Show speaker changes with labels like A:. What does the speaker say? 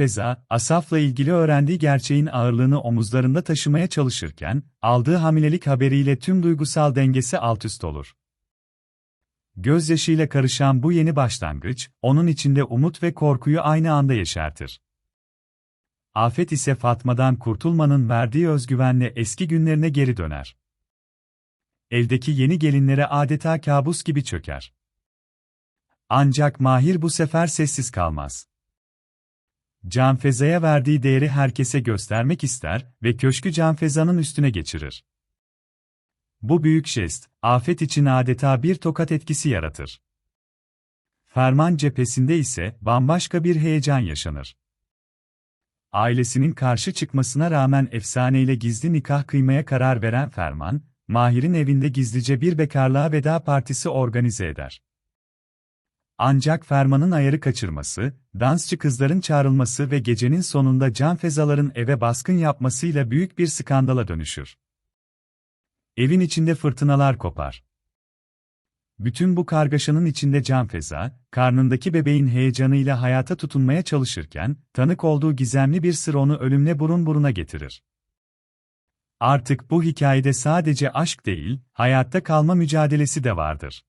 A: Feza, Asaf'la ilgili öğrendiği gerçeğin ağırlığını omuzlarında taşımaya çalışırken, aldığı hamilelik haberiyle tüm duygusal dengesi altüst olur. Gözyaşıyla karışan bu yeni başlangıç, onun içinde umut ve korkuyu aynı anda yeşertir. Afet ise Fatma'dan kurtulmanın verdiği özgüvenle eski günlerine geri döner. Evdeki yeni gelinlere adeta kabus gibi çöker. Ancak Mahir bu sefer sessiz kalmaz. Canfeza'ya verdiği değeri herkese göstermek ister ve köşkü Canfeza'nın üstüne geçirir. Bu büyük jest, afet için adeta bir tokat etkisi yaratır. Ferman cephesinde ise bambaşka bir heyecan yaşanır. Ailesinin karşı çıkmasına rağmen efsaneyle gizli nikah kıymaya karar veren Ferman, Mahir'in evinde gizlice bir bekarlığa veda partisi organize eder. Ancak Ferman'ın ayarı kaçırması, dansçı kızların çağrılması ve gecenin sonunda can fezaların eve baskın yapmasıyla büyük bir skandala dönüşür. Evin içinde fırtınalar kopar. Bütün bu kargaşanın içinde Can Feza, karnındaki bebeğin heyecanıyla hayata tutunmaya çalışırken, tanık olduğu gizemli bir sır onu ölümle burun buruna getirir. Artık bu hikayede sadece aşk değil, hayatta kalma mücadelesi de vardır.